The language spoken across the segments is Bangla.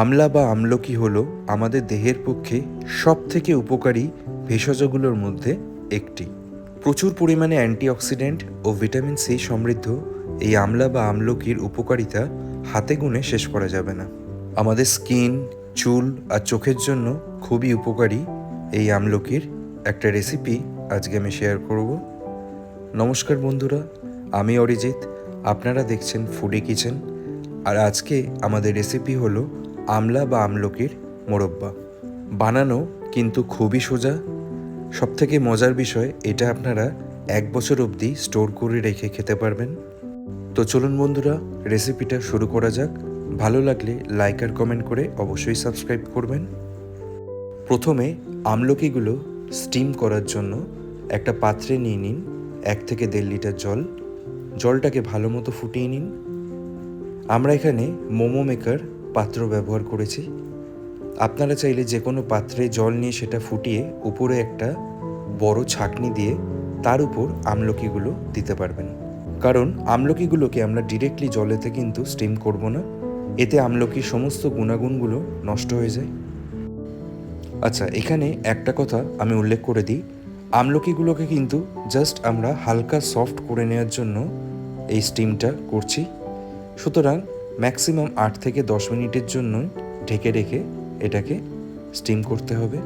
আমলা বা আমলকি হলো আমাদের দেহের পক্ষে সবথেকে উপকারী ভেষজগুলোর মধ্যে একটি। প্রচুর পরিমাণে অ্যান্টিঅক্সিডেন্ট ও ভিটামিন সি সমৃদ্ধ এই আমলা বা আমলকির উপকারিতা হাতে গুণে শেষ করা যাবে না। আমাদের স্কিন, চুল আর চোখের জন্য খুবই উপকারী এই আমলকির একটা রেসিপি আজকে আমি শেয়ার করব। নমস্কার বন্ধুরা, আমি অরিজিৎ, আপনারা দেখছেন ফুডি কিচেন আর আজকে আমাদের রেসিপি হলো আমলা বা আমলকির মোরব্বা। বানানো কিন্তু খুবই সোজা। সবথেকে মজার বিষয়, এটা আপনারা এক বছর অবধি স্টোর করে রেখে খেতে পারবেন। তো চলুন বন্ধুরা, রেসিপিটা শুরু করা যাক। ভালো লাগলে লাইক আর কমেন্ট করে অবশ্যই সাবস্ক্রাইব করবেন। প্রথমে আমলকিগুলো স্টিম করার জন্য একটা পাত্রে নিয়ে নিন এক থেকে দেড় লিটার জল। জলটাকে ভালো মতো ফুটিয়ে নিন। আমরা এখানে মোমো মেকার পাত্র ব্যবহার করেছি। আপনারা চাইলে যে কোনো পাত্রে জল নিয়ে সেটা ফুটিয়ে উপরে একটা বড় ছাকনি দিয়ে তার উপর আমলকিগুলো দিতে পারবেন। কারণ আমলকিগুলোকে আমরা ডিরেক্টলি জলেতে কিন্তু স্টিম করব না। এতে আমলকির সমস্ত গুণাগুণগুলো নষ্ট হয়ে যায়। আচ্ছা এখানে একটা কথা আমি উল্লেখ করে দিই। আমলকিগুলোকে কিন্তু জাস্ট আমরা হালকা সফট করে নেওয়ার জন্য এই স্টিমটা করছি। সুতরাং ম্যাক্সিমাম আট থেকে দশ মিনিটের জন্য ঢেকে রেখে এটাকে স্টিম করতে হবে।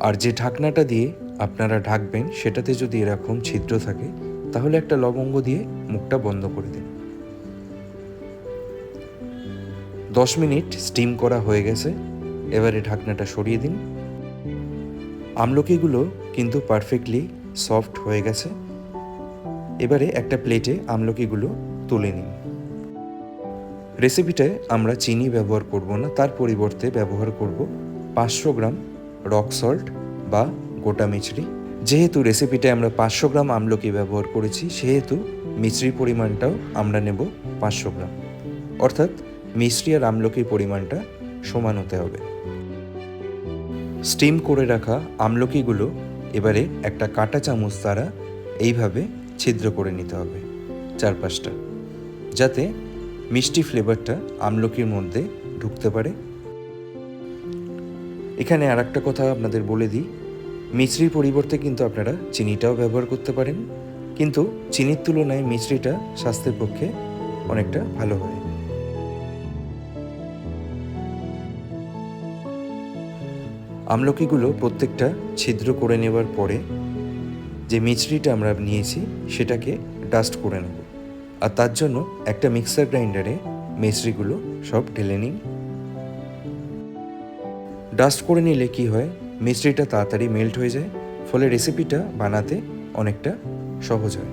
আর যে ঢাকনাটা দিয়ে আপনারা ঢাকবেন, সেটাতে যদি এরকম ছিদ্র থাকে, তাহলে একটা লবঙ্গ দিয়ে মুখটা বন্ধ করে দিন। দশ মিনিট স্টিম করা হয়ে গেছে। এবারে ঢাকনাটা সরিয়ে দিন। আমলকিগুলো কিন্তু পারফেক্টলি সফট হয়ে গেছে। এবারে একটা প্লেটে আমলকিগুলো তুলে নিন। রেসিপিটায় আমরা চিনি ব্যবহার করব না, তার পরিবর্তে ব্যবহার করব পাঁচশো গ্রাম রক সল্ট বা গোটা মিছরি। যেহেতু রেসিপিটায় আমরা পাঁচশো গ্রাম আমলকি ব্যবহার করেছি, সেহেতু মিছরির পরিমাণটাও আমরা নেব পাঁচশো গ্রাম। অর্থাৎ মিশ্রি আর আমলকির পরিমাণটা সমান হতে হবে। স্টিম করে রাখা আমলকিগুলো এবারে একটা কাঁটা চামচ দ্বারা এইভাবে ছিদ্র করে নিতে হবে চারপাশটা, যাতে মিষ্টি ফ্লেভারটা আমলকির মধ্যে ঢুকতে পারে। এখানে আর একটা কথা আপনাদের বলে দিই মিশ্রির পরিবর্তে কিন্তু আপনারা চিনিটাও ব্যবহার করতে পারেন, কিন্তু চিনির তুলনায় মিশ্রিটা স্বাস্থ্যের পক্ষে অনেকটা ভালো হয়। আমলকিগুলো প্রত্যেকটা ছিদ্র করে নেবার পরে যে মিছরিটা আমরা নিয়েছি, সেটাকে ডাস্ট করে নেব। আর তার জন্য একটা মিক্সার গ্রাইন্ডারে মিছরিগুলো সব ঢেলে নিন। ডাস্ট করে নিলে কি হয়? মিশ্রিটা তাড়াতাড়ি মেল্ট হয়ে যায়, ফলে রেসিপিটা বানাতে অনেকটা সহজ হয়।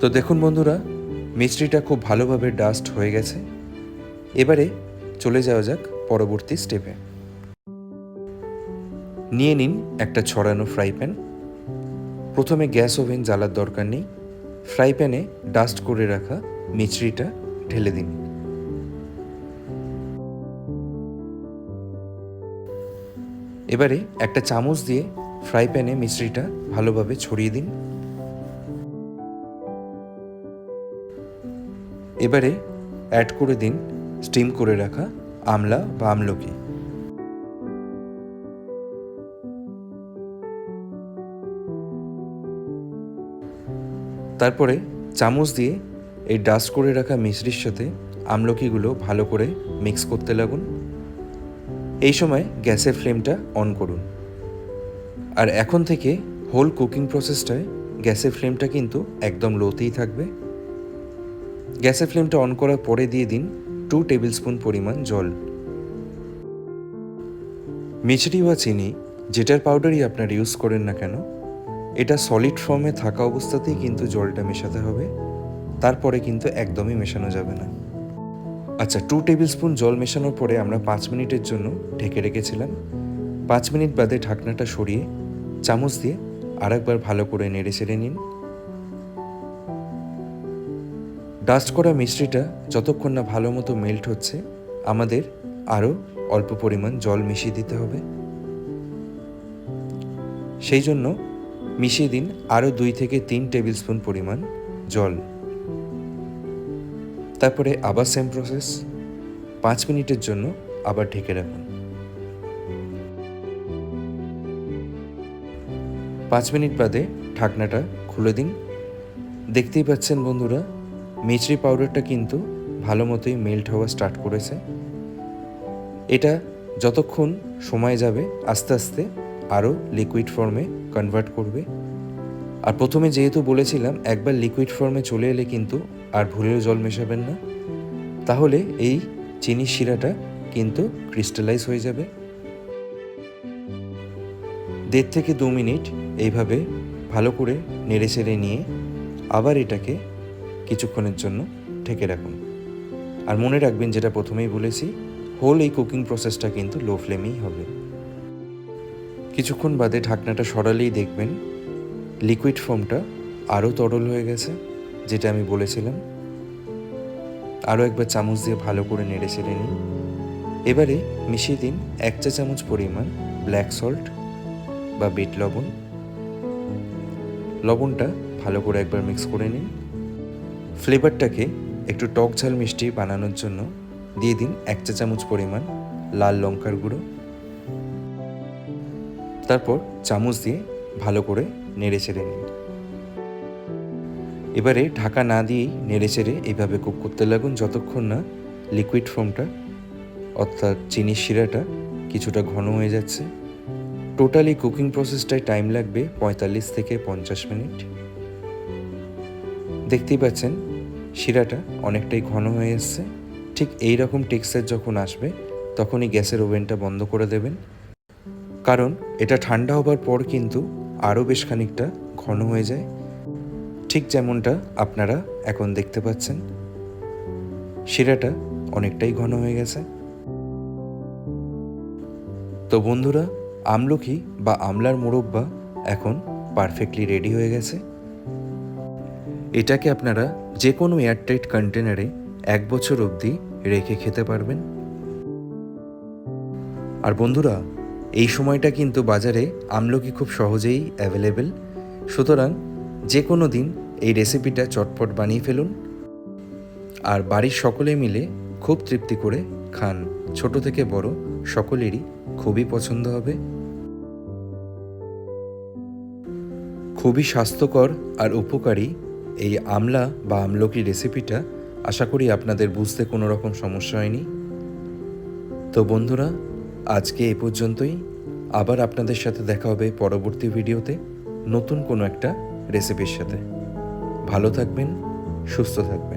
তো দেখুন বন্ধুরা মিষ্টিটা খুব ভালোভাবে ডাস্ট হয়ে গেছে। এবারে চলে যাওয়া যাক পরবর্তী স্টেপে। নিয়ে নিন একটা ছড়ানো ফ্রাই প্যান। প্রথমে গ্যাস ওভেন জ্বালার দরকার নেই। ফ্রাই প্যানে ডাস্ট করে রাখা মিছরিটা ঢেলে দিন। এবারে একটা চামচ দিয়ে ফ্রাই প্যানে মিশ্রিটা ভালোভাবে ছড়িয়ে দিন। এবারে অ্যাড করে দিন স্টিম করে রাখা আমলা বা আমলকি। তারপরে চামচ দিয়ে এই ডাস্ট করে রাখা মিশ্রির সাথে আমলকিগুলো ভালো করে মিক্স করতে লাগুন। এই সময় গ্যাসের ফ্লেমটা অন করুন। আর এখন থেকে হোল কুকিং প্রসেসটায় গ্যাসের ফ্লেমটা কিন্তু একদম লোতেই থাকবে। গ্যাসের ফ্লেমটা অন করার পরে দিয়ে দিন টু টেবিল স্পুন পরিমাণ জল। মিছরি বা চিনি, যেটার পাউডারই আপনার ইউজ করেন না কেন, এটা সলিড ফর্মে থাকা অবস্থাতেই কিন্তু জলটা মেশাতে হবে, তারপরে কিন্তু একদমই মেশানো যাবে না। আচ্ছা টু টেবিল স্পুন জল মেশানোর পরে আমরা পাঁচ মিনিটের জন্য ঢেকে রেখেছিলাম। পাঁচ মিনিট বাদে ঢাকনাটা সরিয়ে চামচ দিয়ে আরেকবার ভালো করে নেড়ে চেড়ে নিন। ডাস্ট করা মিষ্টিটা যতক্ষণ না ভালো মতো মেল্ট হচ্ছে, আমাদের আরও অল্প পরিমাণ জল মিশিয়ে দিতে হবে। সেই জন্য মিশিয়ে দিন আরও দুই থেকে তিন টেবিল স্পুন পরিমাণ জল। তারপরে আবার সেম প্রসেস পাঁচ মিনিটের জন্য আবার ঢেকে রাখুন। পাঁচ মিনিট বাদে ঢাকনাটা খুলে দিন। দেখতেই পাচ্ছেন বন্ধুরা মিচড়ি পাউডারটা কিন্তু ভালো মতোই মেল্ট হওয়া স্টার্ট করেছে। এটা যতক্ষণ সময় যাবে, আস্তে আস্তে আরও লিকুইড ফর্মে কনভার্ট করবে। আর প্রথমে যেহেতু বলেছিলাম, একবার লিকুইড ফর্মে চলে এলে কিন্তু আর ভুলেও জল মেশাবেন না। তাহলে এই চিনির শিরাটা কিন্তু ক্রিস্টালাইজ হয়ে যাবে। দেড় থেকে দু মিনিট এইভাবে ভালো করে নেড়ে নিয়ে আবার এটাকে কিছুক্ষণের জন্য ঢেকে রাখুন। আর মনে রাখবেন যেটা প্রথমেই বলেছি, হোল এই কুকিং প্রসেসটা কিন্তু লো ফ্লেমেই হবে। কিছুক্ষণ বাদে ঢাকনাটা সরালেই দেখবেন লিকুইড ফর্মটা আরও তরল হয়ে গেছে, যেটা আমি বলেছিলাম। আরও একবার চামচ দিয়ে ভালো করে নেড়ে চেড়ে নিন। এবারে মিশিয়ে দিন এক চা চামচ পরিমাণ ব্ল্যাক সল্ট বা বিট লবণ। লবণটা ভালো করে একবার মিক্স করে নিন। ফ্লেভারটাকে একটু টক ঝাল মিষ্টি বানানোর জন্য দিয়ে দিন এক চা চামচ পরিমাণ লাল লঙ্কার গুঁড়ো। তারপর চামচ দিয়ে ভালো করে নেড়ে চেড়ে নিন। এবারে ঢাকা না দিয়েই নেড়ে চেড়ে এইভাবে কুক করতে লাগুন যতক্ষণ না লিকুইড ফর্মটা অর্থাৎ চিনির শিরাটা, কিছুটা ঘন হয়ে যাচ্ছে। টোটালি কুকিং প্রসেসটায় টাইম লাগবে পঁয়তাল্লিশ থেকে পঞ্চাশ মিনিট। দেখতেই পাচ্ছেন শিরাটা অনেকটাই ঘন হয়ে এসছে। ঠিক এই রকম টেক্সচার যখন আসবে, তখনই গ্যাসের ওভেনটা বন্ধ করে দেবেন। কারণ এটা ঠান্ডা হবার পর কিন্তু আরও বেশ খানিকটা ঘন হয়ে যায়। ঠিক যেমনটা আপনারা এখন দেখতে পাচ্ছেন। শিরাটা অনেকটাই ঘন হয়ে গেছে। তো বন্ধুরা, আমলকি বা আমলার মোরব্বা এখন পারফেক্টলি রেডি হয়ে গেছে। এটাকে আপনারা যে কোনো এয়ারটাইট কন্টেনারে এক বছর অবধি রেখে খেতে পারবেন। আর বন্ধুরা, এই সময়টা কিন্তু বাজারে আমলকি খুব সহজেই অ্যাভেলেবেল সুতরাং যে কোনো দিন এই রেসিপিটা চটপট বানিয়ে ফেলুন। আর বাড়ির সকলে মিলে খুব তৃপ্তি করে খান। ছোট থেকে বড় সকলেরই খুবই পছন্দ হবে। খুবই স্বাস্থ্যকর আর উপকারী এই আমলা বা আমলকি রেসিপিটা আশা করি আপনাদের বুঝতে কোনো রকম সমস্যা হয়নি। তো বন্ধুরা, আজকে এ পর্যন্তই। আবার আপনাদের সাথে দেখা হবে পরবর্তী ভিডিওতে নতুন কোনো একটা রেসিপির সাথে। ভালো থাকবেন, সুস্থ থাকবেন।